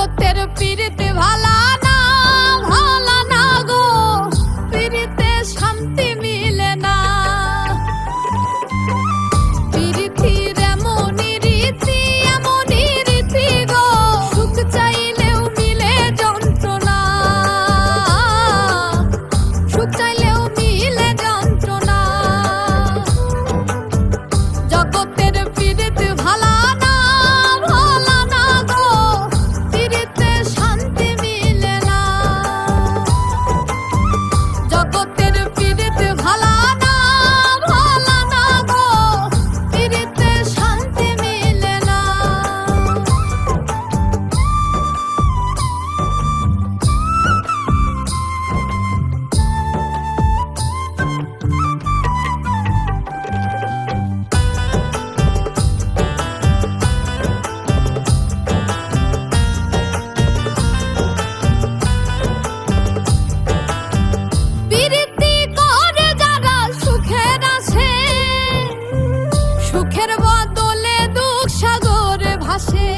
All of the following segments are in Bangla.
জগতের পীরিত ভালা না ভাসে।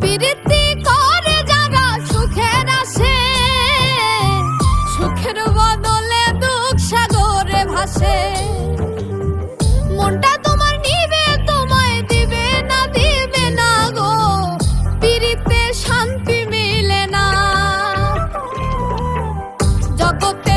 প্রীতি করে যারা সুখের আসে। সুখের বদলে দুঃখ সাগরে ভাসে। মনটা তোমার নিবে, তোমায় দিবে না দিবে না গো। শান্তি মিলে না। জগতে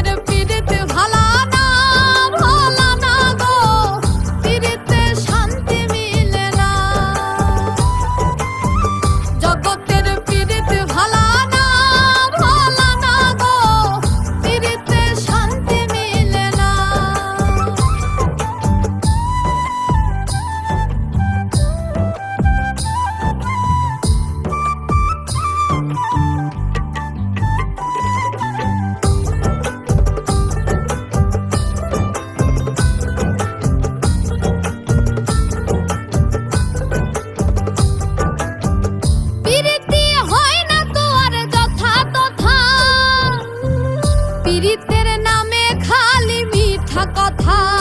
কথা।